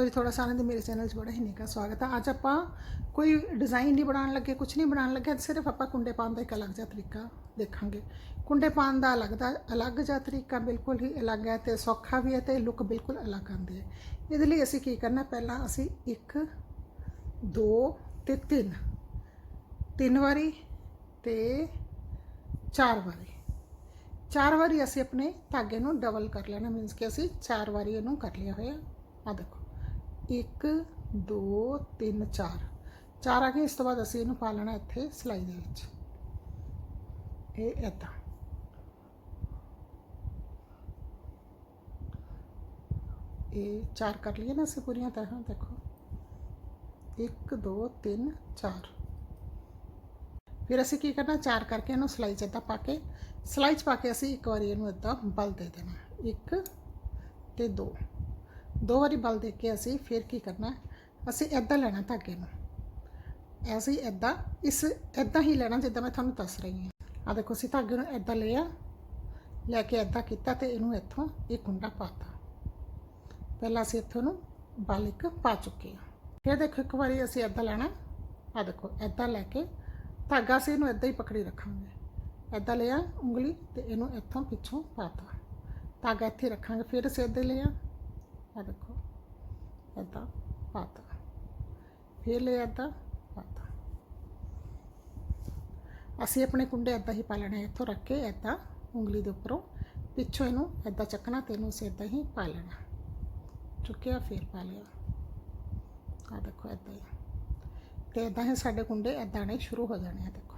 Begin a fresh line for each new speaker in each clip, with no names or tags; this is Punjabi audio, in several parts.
ਲੋ ਜੀ ਥੋੜਾ ਸਾਰਿਆਂ ਦੇ ਮੇਰੇ ਚੈਨਲ 'ਚ ਬੜਾ ਹੀ ਨਿੱਘਾ ਸਵਾਗਤ ਆ। ਅੱਜ ਆਪਾਂ ਕੋਈ ਡਿਜ਼ਾਈਨ ਨਹੀਂ ਬਣਾਉਣ ਲੱਗੇ ਕੁਝ ਨਹੀਂ ਬਣਾਉਣ ਲੱਗੇ, ਅੱਜ ਸਿਰਫ ਆਪਾਂ ਕੁੰਡੇ ਪਾਉਣ ਦਾ ਇੱਕ ਅਲੱਗ ਜਿਹਾ ਤਰੀਕਾ ਦੇਖਾਂਗੇ। ਕੁੰਡੇ ਪਾਉਣ ਦਾ ਅਲੱਗ ਦਾ ਅਲੱਗ ਜਿਹਾ ਤਰੀਕਾ ਬਿਲਕੁਲ ਹੀ ਅਲੱਗ ਹੈ ਤੇ ਸੌਖਾ ਵੀ ਹੈ ਤੇ ਲੁੱਕ ਬਿਲਕੁਲ ਅਲੱਗ ਆਉਂਦੀ ਹੈ। ਇਹਦੇ ਲਈ ਅਸੀਂ ਕੀ ਕਰਨਾ, ਪਹਿਲਾਂ ਅਸੀਂ 1 2 ਤੇ 3 ਤਿੰਨ ਵਾਰੀ ਤੇ ਚਾਰ ਵਾਰੀ। ਚਾਰ ਵਾਰੀ ਅਸੀਂ ਆਪਣੇ ਧਾਗੇ ਨੂੰ ਡਬਲ ਕਰ ਲੈਣਾ ਮੀਨਸ ਕਿ ਅਸੀਂ ਚਾਰ ਵਾਰੀ ਇਹਨੂੰ ਕਰ ਲਿਆ ਹੋਇਆ। ਆ ਦੇਖੋ। 1 2 3 4 ਚਾਰ ਆ ਗਏ, ਇਸ ਤੋਂ ਬਾਅਦ ਅਸੀਂ ਇਹਨੂੰ ਪਾ ਲੈਣਾ ਇੱਥੇ ਸਲਾਈ ਦੇ ਵਿੱਚ। ਇਹ ਏਦਾਂ। ਇਹ ਚਾਰ ਕਰ ਲਈਏ ਨਾ ਅਸੀਂ ਪੂਰੀਆਂ ਤਰ੍ਹਾਂ ਦੇਖੋ। 1 2 3 4 ਫਿਰ ਅਸੀਂ ਕੀ ਕਰਨਾ, ਚਾਰ ਕਰਕੇ ਇਹਨੂੰ ਸਲਾਈ 'ਚ ਏਦਾਂ ਪਾ ਕੇ, ਸਲਾਈ 'ਚ ਪਾ ਕੇ ਅਸੀਂ ਇੱਕ ਵਾਰੀ ਇਹਨੂੰ ਏਦਾਂ ਬਲ ਦੇ ਦੇਣਾ। ਇੱਕ ਤੇ ਦੋ। ਦੋ ਵਾਰੀ ਬਲ ਦੇ ਕੇ ਅਸੀਂ ਫਿਰ ਕੀ ਕਰਨਾ ਅਸੀਂ ਏਦਾਂ ਲੈਣਾ ਧਾਗੇ ਨੂੰ। ਐਸੇ ਹੀ ਇਸ ਏਦਾਂ ਹੀ ਲੈਣਾ ਜਿੱਦਾਂ ਮੈਂ ਤੁਹਾਨੂੰ ਦੱਸ ਰਹੀ ਹਾਂ। ਆ ਦੇਖੋ, ਅਸੀਂ ਧਾਗੇ ਨੂੰ ਏਦਾਂ ਲਿਆ, ਲੈ ਕੇ ਏਦਾਂ ਕੀਤਾ ਤੇ ਇਹਨੂੰ ਇੱਥੋਂ ਇਹ ਕੁੰਡਾ ਪਾਤਾ। ਪਹਿਲਾਂ ਅਸੀਂ ਇੱਥੋਂ ਨੂੰ ਬਲ ਇੱਕ ਪਾ ਚੁੱਕੇ ਹਾਂ। ਫਿਰ ਦੇਖੋ, ਇੱਕ ਵਾਰੀ ਅਸੀਂ ਏਦਾਂ ਲੈਣਾ ਆ ਦੇਖੋ, ਏਦਾਂ ਲੈ ਕੇ ਧਾਗਾ ਅਸੀਂ ਇਹਨੂੰ ਏਦਾਂ ਹੀ ਪਕੜੀ ਰੱਖਾਂਗੇ। ਏਦਾਂ ਲਿਆ, ਉਂਗਲੀ ਤੇ ਇਹਨੂੰ ਇੱਥੋਂ ਪਿੱਛੋਂ ਪਾਤਾ। ਧਾਗਾ ਇੱਥੇ ਰੱਖਾਂਗੇ, ਫਿਰ ਅਸੀਂ ਏਦਾਂ ਲਿਆ। ਆ ਦੇਖੋ, ਏਦਾਂ ਪਾਤਾ। ਫਿਰ ਲਿਆ ਏਦਾਂ ਪਾਤਾ। ਅਸੀਂ ਆਪਣੇ ਕੁੰਡੇ ਏਦਾਂ ਹੀ ਪਾ ਲੈਣੇ ਇੱਥੋਂ ਰੱਖ ਕੇ ਏਦਾਂ ਉਂਗਲੀ ਦੇ ਉੱਪਰੋਂ। ਪਿੱਛੋਂ ਇਹਨੂੰ ਏਦਾਂ ਚੱਕਣਾ ਤੇ ਇਹਨੂੰ ਅਸੀਂ ਏਦਾਂ ਹੀ ਪਾ ਲੈਣਾ। ਚੁੱਕਿਆ, ਫਿਰ ਪਾ ਲਿਆ। ਆ ਦੇਖੋ ਏਦਾਂ ਹੀ। ਤੇ ਇਦਾਂ ਹੀ ਸਾਡੇ ਕੁੰਡੇ ਇਦਾਂ ਨੇ ਸ਼ੁਰੂ ਹੋ ਜਾਣੇ ਆ, ਦੇਖੋ।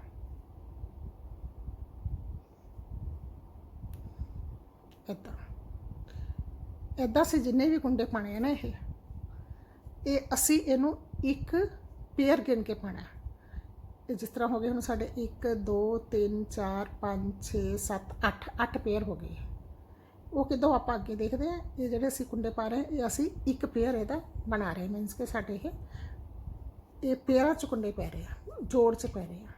ਇਦਾਂ ਇਦਾਂ ਸੀ ਜਿੰਨੇ ਵੀ ਕੁੰਡੇ ਪਾਣੇ ਆ ਨਾ ਇਹ ਇਹ ਅਸੀਂ ਇਹਨੂੰ ਇੱਕ ਪੇਅਰ ਗਿਣ ਕੇ ਪਾਣਾ ਇਹ ਜਿਸ ਤਰ੍ਹਾਂ ਹੋ ਗਏ ਹੁਣ ਸਾਡੇ 1 2 3 4 5 6 7 8 8 ਪੇਅਰ ਹੋ ਗਏ। ਉਹ ਕਿਦੋਂ ਆਪਾਂ ਅੱਗੇ ਦੇਖਦੇ ਆ ਇਹ ਜਿਹੜੇ ਅਸੀਂ ਕੁੰਡੇ ਪਾ ਰਹੇ ਇਹ ਅਸੀਂ ਇੱਕ ਪੇਅਰ ਇਹਦਾ ਬਣਾ ਰਹੇ ਮੀਨਸ ਕਿ ਸਾਡੇ ਇਹ ਇਹ ਪੇਅਰਾਂ ਚ ਕੁੰਡੇ ਪੈ ਰਹੇ ਆ, ਜੋੜ ਚ ਪੈ ਰਹੇ ਆ।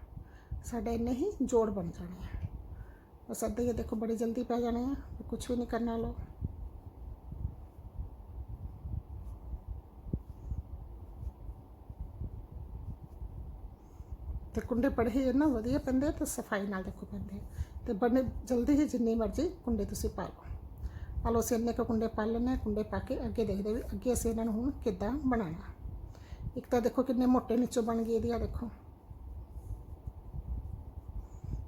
ਸਾਡੇ ਇੰਨੇ ਹੀ ਜੋੜ ਬਣ ਜਾਣੇ ਆ। ਬਸ ਅੱਧੇ ਇਹ ਦੇਖੋ ਬੜੀ ਜਲਦੀ ਪੈ ਜਾਣੇ ਆ ਕੁਝ ਵੀ ਨਹੀਂ ਕਰਨਾ ਲੋ ਤੇ ਕੁੰਡੇ ਪੜੇ ਨਾ ਵਧੀਆ ਪੈਂਦੇ ਤੇ ਸਫ਼ਾਈ ਨਾਲ ਦੇਖੋ ਪੈਂਦੇ ਤੇ ਬੜੇ ਜਲਦੀ ਹੀ ਜਿੰਨੀ ਮਰਜ਼ੀ ਕੁੰਡੇ ਤੁਸੀਂ ਪਾ ਲਓ। ਆ ਅਸੀਂ ਇੰਨੇ ਕੁ ਕੁੰਡੇ ਪਾ ਲੈਣੇ ਕੁੰਡੇ ਪਾ ਕੇ ਅੱਗੇ ਦੇਖਦੇ ਵੀ ਅੱਗੇ ਅਸੀਂ ਇਹਨਾਂ ਨੂੰ ਹੁਣ ਕਿੱਦਾਂ ਬਣਾਉਣਾ। ਇੱਕ ਤਾਂ ਦੇਖੋ ਕਿੰਨੇ ਮੋਟੇ ਨੀਚੋਂ ਬਣ ਗਏ ਇਹਦੀ ਆ ਦੇਖੋ।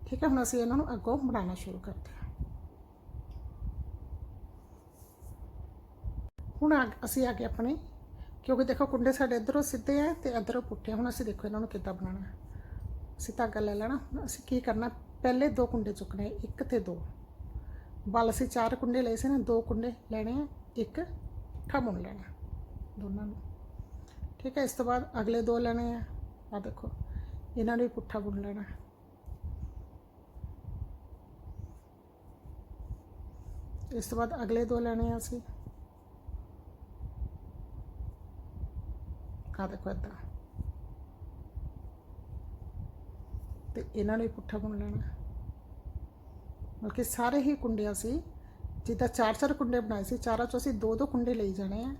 ਠੀਕ ਹੈ, ਹੁਣ ਅਸੀਂ ਇਹਨਾਂ ਨੂੰ ਅੱਗੋਂ ਬਣਾਉਣਾ ਸ਼ੁਰੂ ਕਰਦੇ ਹਾਂ। ਹੁਣ ਆ- ਅਸੀਂ ਆ ਕੇ ਆਪਣੇ, ਕਿਉਂਕਿ ਦੇਖੋ ਕੁੰਡੇ ਸਾਡੇ ਇਧਰੋਂ ਸਿੱਧੇ ਆ ਤੇ ਇਧਰੋਂ ਪੁੱਠੇ ਹੁਣ ਅਸੀਂ ਦੇਖੋ ਇਹਨਾਂ ਨੂੰ ਕਿੱਦਾਂ ਬਣਾਉਣਾ। ਅਸੀਂ ਧਾਗਾ ਲੈ ਲੈਣਾ ਹੁਣ ਅਸੀਂ ਕੀ ਕਰਨਾ, ਪਹਿਲੇ ਦੋ ਕੁੰਡੇ ਚੁੱਕਣੇ ਇੱਕ ਤੇ ਦੋ। ਬਲ ਅਸੀਂ ਚਾਰ ਕੁੰਡੇ ਲਏ ਸੀ ਨਾ, ਦੋ ਕੁੰਡੇ ਲੈਣੇ ਆ, ਇੱਕ ਠਾ ਬੁਣ ਲੈਣਾ, ਦੋਨਾਂ ਨੂੰ। ਠੀਕ ਹੈ, ਇਸ ਤੋਂ ਬਾਅਦ ਅਗਲੇ ਦੋ ਲੈਣੇ ਆ। ਆ ਦੇਖੋ, ਇਹਨਾਂ ਨੂੰ ਵੀ ਪੁੱਠਾ ਬੁਣ ਲੈਣਾ। ਇਸ ਤੋਂ ਬਾਅਦ ਅਗਲੇ ਦੋ ਲੈਣੇ ਆ ਅਸੀਂ। ਆ ਦੇਖੋ ਏਦਾਂ ਤੇ ਇਹਨਾਂ ਨੂੰ ਵੀ ਪੁੱਠਾ ਬੁਣ ਲੈਣਾ। ਬਲਕਿ ਸਾਰੇ ਹੀ ਕੁੰਡੇ ਅਸੀਂ ਜਿੱਦਾਂ ਚਾਰ ਚਾਰ ਕੁੰਡੇ ਬਣਾਏ ਸੀ, ਚਾਰਾਂ ਚੋਂ ਅਸੀਂ ਦੋ ਦੋ ਕੁੰਡੇ ਲਈ ਜਾਣੇ ਆ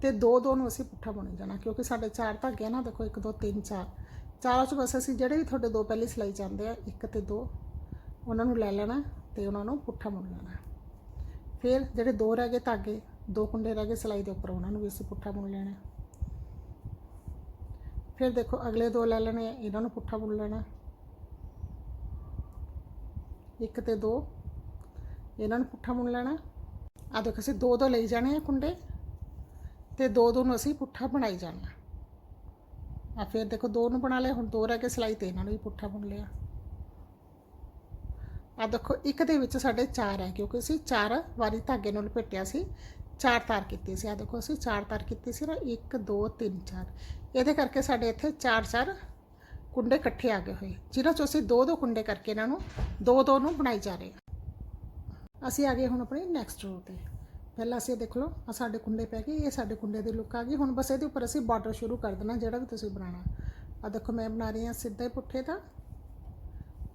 ਤੇ ਦੋ ਦੋ ਨੂੰ ਅਸੀਂ ਪੁੱਠਾ ਬੁਣੀ ਜਾਣਾ, ਕਿਉਂਕਿ ਸਾਡੇ ਚਾਰ ਧਾਗੇ ਨਾ, ਦੇਖੋ 1 2 3 4 ਚਾਰਾਂ ਚੋਂ ਬਸ ਅਸੀਂ ਜਿਹੜੇ ਵੀ ਤੁਹਾਡੇ ਦੋ ਪਹਿਲੀ ਸਿਲਾਈ ਜਾਂਦੇ ਆ, ਇੱਕ ਤੇ ਦੋ, ਉਹਨਾਂ ਨੂੰ ਲੈ ਲੈਣਾ ਤੇ ਉਹਨਾਂ ਨੂੰ ਪੁੱਠਾ ਬੁਣ ਲੈਣਾ। ਫਿਰ ਜਿਹੜੇ ਦੋ ਰਹਿ ਗਏ ਧਾਗੇ, ਦੋ ਕੁੰਡੇ ਰਹਿ ਗਏ ਸਿਲਾਈ ਦੇ ਉੱਪਰ, ਉਹਨਾਂ ਨੂੰ ਵੀ ਅਸੀਂ ਪੁੱਠਾ ਬੁਣ ਲੈਣਾ। ਫਿਰ ਦੇਖੋ ਅਗਲੇ ਦੋ ਲੈ ਲੈਣੇ ਆ, ਇਹਨਾਂ ਨੂੰ ਪੁੱਠਾ ਬੁਣ ਲੈਣਾ। ਇੱਕ ਤੇ ਦੋ। ਇਹਨਾਂ ਨੂੰ ਪੁੱਠਾ ਬੁਣ ਲੈਣਾ। ਆ ਦੇਖੋ, ਅਸੀਂ ਦੋ ਦੋ ਲਈ ਜਾਣੇ ਆ ਕੁੰਡੇ। ਤੇ ਦੋ ਦੋ ਨੂੰ ਅਸੀਂ ਪੁੱਠਾ ਬਣਾਈ ਜਾਣਾ। ਆ ਫਿਰ ਦੇਖੋ, ਦੋ ਨੂੰ ਬਣਾ ਲਿਆ, ਹੁਣ ਦੋ ਰਹਿ ਕੇ ਸਲਾਈ ਤੇ ਇਹਨਾਂ ਨੂੰ ਵੀ ਪੁੱਠਾ ਬੁਣ ਲਿਆ। ਆ ਦੇਖੋ, ਇੱਕ ਦੇ ਵਿੱਚ ਸਾਡੇ ਚਾਰ ਹੈ ਕਿਉਂਕਿ ਅਸੀਂ ਚਾਰ ਵਾਰੀ ਧਾਗੇ ਨੂੰ ਲਪੇਟਿਆ ਸੀ। ਚਾਰ ਤਾਰ ਕੀਤੀ ਸੀ। ਆ ਦੇਖੋ, ਅਸੀਂ ਚਾਰ ਤਾਰ ਕੀਤੀ ਸੀ ਨਾ 1 2 3 4 ਇਹਦੇ ਕਰਕੇ ਸਾਡੇ ਇੱਥੇ ਚਾਰ ਚਾਰ ਕੁੰਡੇ ਇਕੱਠੇ ਆ ਗਏ ਹੋਏ। ਜਿਨ੍ਹਾਂ ਚੋਂ ਅਸੀਂ ਦੋ ਦੋ ਕੁੰਡੇ ਕਰਕੇ ਇਹਨਾਂ ਨੂੰ ਦੋ ਦੋ ਨੂੰ ਬਣਾਈ ਜਾ ਰਹੇ ਹਾਂ। ਅਸੀਂ ਆ ਗਏ ਹੁਣ ਆਪਣੇ ਨੈਕਸਟ ਰੋ ਤੇ। ਪਹਿਲਾਂ ਅਸੀਂ ਦੇਖ ਲਓ ਆ ਸਾਡੇ ਕੁੰਡੇ ਪੈ ਗਏ, ਇਹ ਸਾਡੇ ਕੁੰਡੇ ਦੀ ਲੁੱਕ ਆ ਗਈ। ਹੁਣ ਬਸ ਇਹਦੇ ਉੱਪਰ ਅਸੀਂ ਬਾਰਡਰ ਸ਼ੁਰੂ ਕਰ ਦੇਣਾ, ਜਿਹੜਾ ਵੀ ਤੁਸੀਂ ਬਣਾਉਣਾ। ਆ ਦੇਖੋ, ਮੈਂ ਬਣਾ ਰਹੀ ਹਾਂ ਸਿੱਧੇ ਪੁੱਠੇ ਦਾ,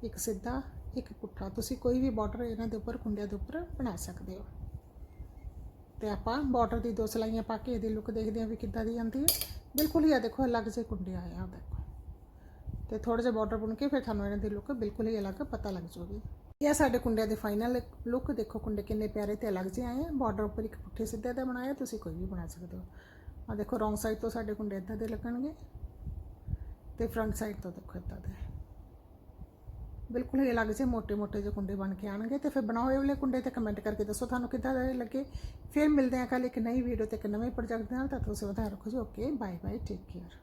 ਇੱਕ ਸਿੱਧਾ, ਇੱਕ ਪੁੱਠਾ। ਤੁਸੀਂ ਕੋਈ ਵੀ ਬਾਰਡਰ ਇਹਨਾਂ ਦੇ ਉੱਪਰ, ਕੁੰਡਿਆਂ ਦੇ ਉੱਪਰ ਬਣਾ ਸਕਦੇ ਹੋ। ਤੇ ਆਪਾਂ ਬਾਰਡਰ ਦੀ ਦੋ ਸਲਾਈਆਂ ਪਾ ਕੇ ਇਹਦੀ ਲੁੱਕ ਦੇਖਦੇ ਹਾਂ ਵੀ ਕਿੱਦਾਂ ਦੀ ਆਉਂਦੀ ਹੈ। ਬਿਲਕੁਲ ਹੀ ਆ ਦੇਖੋ, ਅਲੱਗ ਜਿਹੇ ਕੁੰਡੇ ਆਏ ਆ ਦੇਖੋ। ਤੇ ਥੋੜਾ ਜਿਹਾ ਬਾਰਡਰ ਬੁਣ ਕੇ ਫਿਰ ਤੁਹਾਨੂੰ ਇਹਨਾਂ ਦੀ ਲੁੱਕ ਬਿਲਕੁਲ ਹੀ ਅਲੱਗ ਪਤਾ ਲੱਗ ਜਾਊਗੀ। ਇਹ ਸਾਡੇ ਕੁੰਡਿਆਂ ਦੇ ਫਾਈਨਲ ਲੁੱਕ ਦੇਖੋ ਕੁੰਡੇ ਕਿੰਨੇ ਪਿਆਰੇ ਤੇ ਅਲੱਗ ਜਿਹੇ ਆਏ ਆ। ਬਾਰਡਰ ਉੱਪਰ ਇੱਕ ਪੁੱਠੇ ਸਿੱਧੇ ਦਾ ਬਣਾਇਆ, ਤੁਸੀਂ ਕੋਈ ਵੀ ਬਣਾ ਸਕਦੇ ਹੋ। ਆ ਦੇਖੋ ਰੌਂਗ ਸਾਈਡ ਤੋਂ ਸਾਡੇ ਕੁੰਡੇ ਇਦਾਂ ਦੇ ਲੱਗਣਗੇ ਤੇ ਫਰੰਟ ਸਾਈਡ ਤੋਂ ਦੇਖੋ ਇਦਾਂ ਦੇ। ਬਿਲਕੁਲ ਹੀ ਅਲੱਗ ਜਿਹੇ ਮੋਟੇ ਮੋਟੇ ਜਿਹੇ ਕੁੰਡੇ ਬਣ ਕੇ ਆਣਗੇ ਤੇ ਫਿਰ ਬਣਾਓ ਹੋਏ ਵਾਲੇ ਕੁੰਡੇ ਤੇ ਕਮੈਂਟ ਕਰਕੇ ਦੱਸੋ ਤੁਹਾਨੂੰ ਕਿੱਦਾਂ ਦੇ ਲੱਗੇ। ਫਿਰ ਮਿਲਦੇ ਹਾਂ ਕੱਲ ਇੱਕ ਨਈ ਵੀਡੀਓ ਤੇ ਇੱਕ ਨਵੇਂ ਪ੍ਰੋਜੈਕਟ ਨਾਲ ਤਾਂ ਤੁਸੀਂ ਵਧਾ ਰੱਖੋ ਜੀ। Okay bye bye take care